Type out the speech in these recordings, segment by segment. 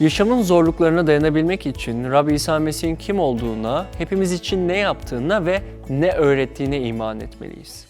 Yaşamın zorluklarına dayanabilmek için Rabbi İsa Mesih'in kim olduğuna, hepimiz için ne yaptığına ve ne öğrettiğine iman etmeliyiz.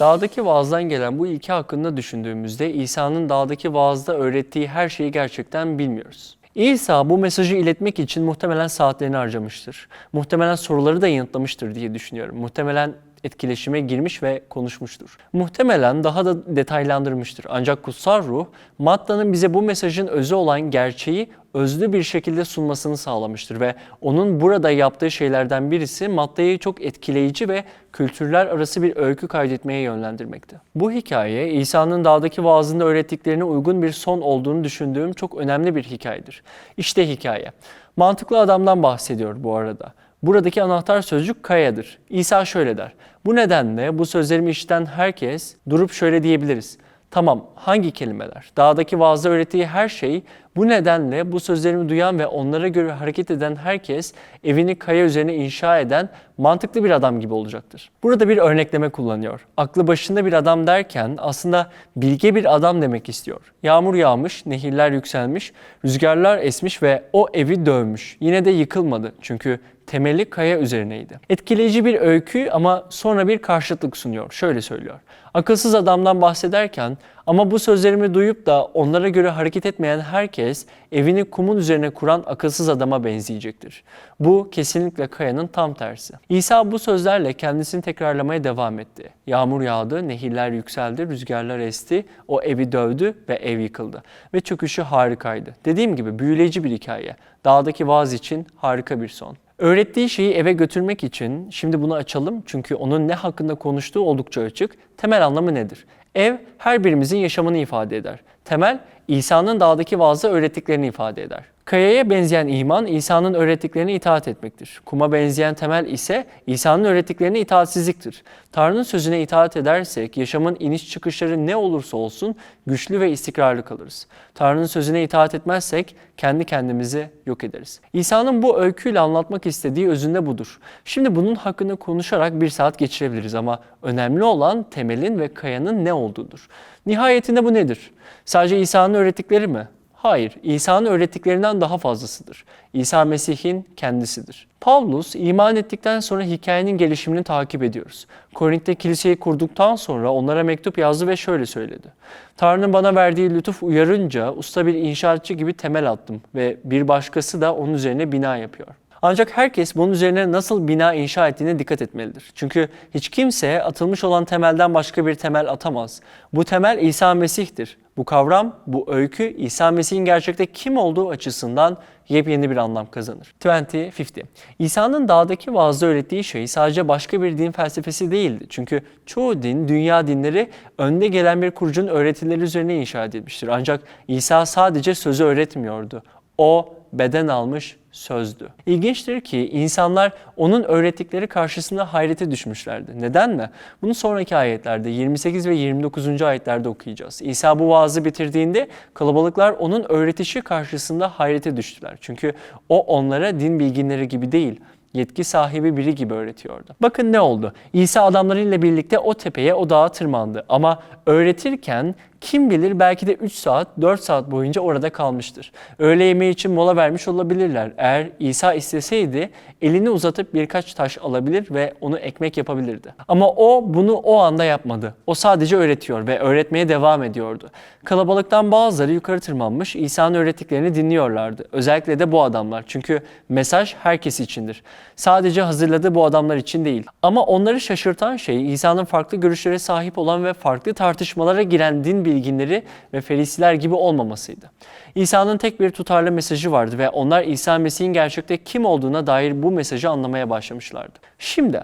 Dağdaki vaazdan gelen bu ilke hakkında düşündüğümüzde İsa'nın dağdaki vaazda öğrettiği her şeyi gerçekten bilmiyoruz. İsa bu mesajı iletmek için muhtemelen saatlerini harcamıştır. Muhtemelen soruları da yanıtlamıştır diye düşünüyorum. Muhtemelen etkileşime girmiş ve konuşmuştur. Muhtemelen daha da detaylandırmıştır. Ancak kutsal ruh Matta'nın bize bu mesajın özü olan gerçeği özlü bir şekilde sunmasını sağlamıştır ve onun burada yaptığı şeylerden birisi Matta'yı çok etkileyici ve kültürler arası bir öykü kaydetmeye yönlendirmekte. Bu hikaye İsa'nın dağdaki vaazında öğrettiklerine uygun bir son olduğunu düşündüğüm çok önemli bir hikayedir. İşte hikaye. Mantıklı adamdan bahsediyor bu arada. Buradaki anahtar sözcük kayadır. İsa şöyle der. Bu nedenle bu sözlerimi işiten herkes durup şöyle diyebiliriz. Tamam hangi kelimeler? Dağdaki vaazda öğrettiği her şey bu nedenle bu sözlerimi duyan ve onlara göre hareket eden herkes evini kaya üzerine inşa eden mantıklı bir adam gibi olacaktır. Burada bir örnekleme kullanıyor. Aklı başında bir adam derken aslında bilge bir adam demek istiyor. Yağmur yağmış, nehirler yükselmiş, rüzgarlar esmiş ve o evi dövmüş. Yine de yıkılmadı çünkü temeli kaya üzerineydi. Etkileyici bir öykü ama sonra bir karşıtlık sunuyor. Şöyle söylüyor. Akılsız adamdan bahsederken ama bu sözlerimi duyup da onlara göre hareket etmeyen herkes evini kumun üzerine kuran akılsız adama benzeyecektir. Bu kesinlikle kayanın tam tersi. İsa bu sözlerle kendisini tekrarlamaya devam etti. Yağmur yağdı, nehirler yükseldi, rüzgarlar esti, o evi dövdü ve ev yıkıldı. Ve çöküşü harikaydı. Dediğim gibi büyüleyici bir hikaye. Dağdaki vaaz için harika bir son. Öğrettiği şeyi eve götürmek için şimdi bunu açalım çünkü onun ne hakkında konuştuğu oldukça açık. Temel anlamı nedir? Ev her birimizin yaşamını ifade eder. Temel İsa'nın dağdaki vaazda öğrettiklerini ifade eder. Kayaya benzeyen iman İsa'nın öğrettiklerine itaat etmektir. Kuma benzeyen temel ise İsa'nın öğrettiklerine itaatsizliktir. Tanrı'nın sözüne itaat edersek yaşamın iniş çıkışları ne olursa olsun güçlü ve istikrarlı kalırız. Tanrı'nın sözüne itaat etmezsek kendi kendimizi yok ederiz. İsa'nın bu öyküyle anlatmak istediği özünde budur. Şimdi bunun hakkında konuşarak bir saat geçirebiliriz ama önemli olan temelin ve kayanın ne olduğudur. Nihayetinde bu nedir? Sadece İsa'nın öğrettikleri mi? Hayır, İsa'nın öğrettiklerinden daha fazlasıdır. İsa Mesih'in kendisidir. Pavlus iman ettikten sonra hikayenin gelişimini takip ediyoruz. Korint'te kiliseyi kurduktan sonra onlara mektup yazdı ve şöyle söyledi. Tanrı'nın bana verdiği lütuf uyarınca usta bir inşaatçı gibi temel attım ve bir başkası da onun üzerine bina yapıyor. Ancak herkes bunun üzerine nasıl bina inşa ettiğine dikkat etmelidir. Çünkü hiç kimse atılmış olan temelden başka bir temel atamaz. Bu temel İsa Mesih'tir. Bu kavram, bu öykü İsa Mesih'in gerçekte kim olduğu açısından yepyeni bir anlam kazanır. 20-50 İsa'nın dağdaki vaazda öğrettiği şey sadece başka bir din felsefesi değildi. Çünkü çoğu din, dünya dinleri önde gelen bir kurucunun öğretileri üzerine inşa edilmiştir. Ancak İsa sadece sözü öğretmiyordu. O beden almış sözdü. İlginçtir ki insanlar onun öğrettikleri karşısında hayrete düşmüşlerdi. Neden mi? Bunu sonraki ayetlerde 28 ve 29. ayetlerde okuyacağız. İsa bu vaazı bitirdiğinde kalabalıklar onun öğretişi karşısında hayrete düştüler. Çünkü o onlara din bilginleri gibi değil, yetki sahibi biri gibi öğretiyordu. Bakın ne oldu? İsa adamlarıyla birlikte o tepeye, o dağa tırmandı. Ama öğretirken kim bilir belki de 3 saat, 4 saat boyunca orada kalmıştır. Öğle yemeği için mola vermiş olabilirler. Eğer İsa isteseydi elini uzatıp birkaç taş alabilir ve onu ekmek yapabilirdi. Ama o bunu o anda yapmadı. O sadece öğretiyor ve öğretmeye devam ediyordu. Kalabalıktan bazıları yukarı tırmanmış İsa'nın öğrettiklerini dinliyorlardı. Özellikle de bu adamlar. Çünkü mesaj herkes içindir. Sadece hazırladığı bu adamlar için değil. Ama onları şaşırtan şey İsa'nın farklı görüşlere sahip olan ve farklı tartışmalara giren din bilginleri ve ferisiler gibi olmamasıydı. İsa'nın tek bir tutarlı mesajı vardı ve onlar İsa Mesih'in gerçekte kim olduğuna dair bu mesajı anlamaya başlamışlardı. Şimdi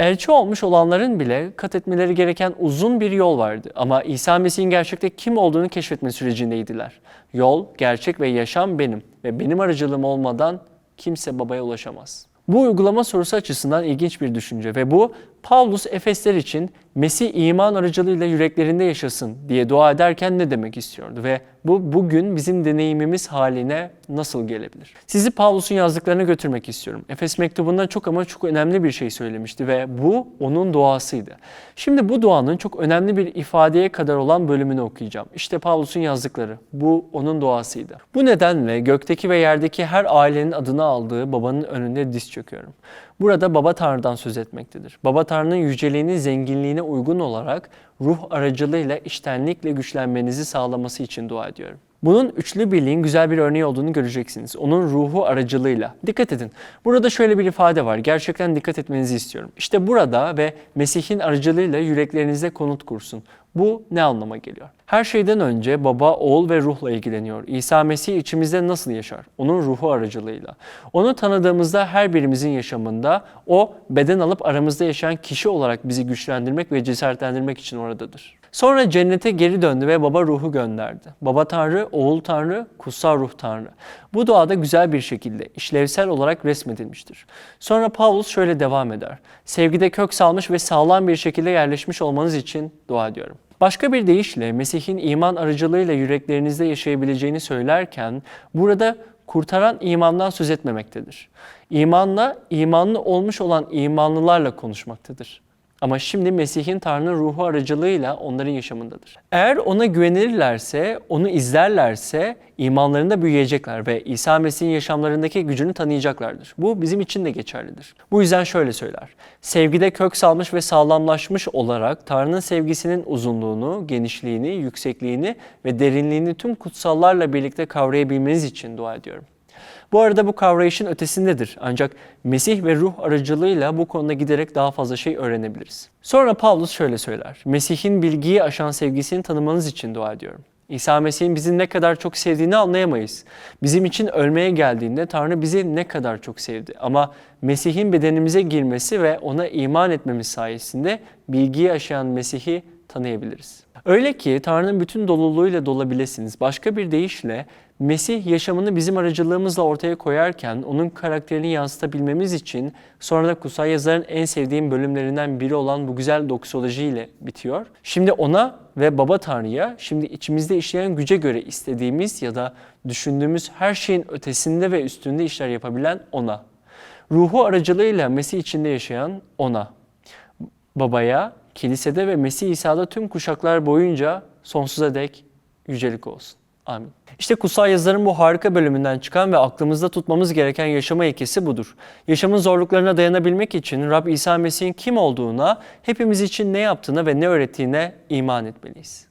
Elçi olmuş olanların bile kat etmeleri gereken uzun bir yol vardı. Ama İsa Mesih'in gerçekte kim olduğunu keşfetme sürecindeydiler. Yol, gerçek ve yaşam benim ve benim aracılığım olmadan kimse babaya ulaşamaz. Bu uygulama sorusu açısından ilginç bir düşünce ve bu Paulus Efesler için Mesih iman aracılığıyla yüreklerinde yaşasın diye dua ederken ne demek istiyordu ve bu bugün bizim deneyimimiz haline nasıl gelebilir? Sizi Paulus'un yazdıklarına götürmek istiyorum. Efes mektubundan çok ama çok önemli bir şey söylemişti ve bu onun duasıydı. Şimdi bu duanın çok önemli bir ifadeye kadar olan bölümünü okuyacağım. İşte Paulus'un yazdıkları. Bu onun duasıydı. Bu nedenle gökteki ve yerdeki her ailenin adını aldığı babanın önünde diz çöküyorum. Burada Baba Tanrı'dan söz etmektedir. Baba Tanrı'nın yüceliğinin zenginliğine uygun olarak ruh aracılığıyla iştenlikle güçlenmenizi sağlaması için dua ediyorum. Bunun üçlü birliğin güzel bir örneği olduğunu göreceksiniz. Onun ruhu aracılığıyla. Dikkat edin. Burada şöyle bir ifade var. Gerçekten dikkat etmenizi istiyorum. İşte burada ve Mesih'in aracılığıyla yüreklerinizde konut kursun. Bu ne anlama geliyor? Her şeyden önce baba, oğul ve ruhla ilgileniyor. İsa Mesih içimizde nasıl yaşar? Onun ruhu aracılığıyla. Onu tanıdığımızda her birimizin yaşamında o beden alıp aramızda yaşayan kişi olarak bizi güçlendirmek ve cesaretlendirmek için oradadır. Sonra cennete geri döndü ve baba ruhu gönderdi. Baba Tanrı, oğul Tanrı, kutsal ruh Tanrı. Bu duada güzel bir şekilde işlevsel olarak resmedilmiştir. Sonra Paulus şöyle devam eder. Sevgide kök salmış ve sağlam bir şekilde yerleşmiş olmanız için dua ediyorum. Başka bir deyişle Mesih'in iman aracılığıyla yüreklerinizde yaşayabileceğini söylerken burada kurtaran imandan söz etmemektedir. İmanla imanlı olmuş olan imanlılarla konuşmaktadır. Ama şimdi Mesih'in Tanrı'nın ruhu aracılığıyla onların yaşamındadır. Eğer ona güvenirlerse, onu izlerlerse imanlarında büyüyecekler ve İsa Mesih'in yaşamlarındaki gücünü tanıyacaklardır. Bu bizim için de geçerlidir. Bu yüzden şöyle söyler. Sevgide kök salmış ve sağlamlaşmış olarak Tanrı'nın sevgisinin uzunluğunu, genişliğini, yüksekliğini ve derinliğini tüm kutsallarla birlikte kavrayabilmeniz için dua ediyorum. Bu arada bu kavrayışın ötesindedir. Ancak Mesih ve ruh aracılığıyla bu konuda giderek daha fazla şey öğrenebiliriz. Sonra Pavlus şöyle söyler. Mesih'in bilgiyi aşan sevgisini tanımanız için dua ediyorum. İsa Mesih'in bizi ne kadar çok sevdiğini anlayamayız. Bizim için ölmeye geldiğinde Tanrı bizi ne kadar çok sevdi. Ama Mesih'in bedenimize girmesi ve ona iman etmemiz sayesinde bilgiyi aşan Mesih'i tanıyabiliriz. Öyle ki Tanrı'nın bütün doluluğuyla dolabilirsiniz. Başka bir deyişle Mesih yaşamını bizim aracılığımızla ortaya koyarken onun karakterini yansıtabilmemiz için sonra da kutsal yazarın en sevdiğim bölümlerinden biri olan bu güzel doksoloji ile bitiyor. Şimdi ona ve Baba Tanrı'ya şimdi içimizde işleyen güce göre istediğimiz ya da düşündüğümüz her şeyin ötesinde ve üstünde işler yapabilen ona. Ruhu aracılığıyla Mesih içinde yaşayan ona. Babaya, kilisede ve Mesih İsa'da tüm kuşaklar boyunca sonsuza dek yücelik olsun. Amin. İşte kutsal yazıların bu harika bölümünden çıkan ve aklımızda tutmamız gereken yaşama ilkesi budur. Yaşamın zorluklarına dayanabilmek için Rab İsa Mesih'in kim olduğuna, hepimiz için ne yaptığına ve ne öğrettiğine iman etmeliyiz.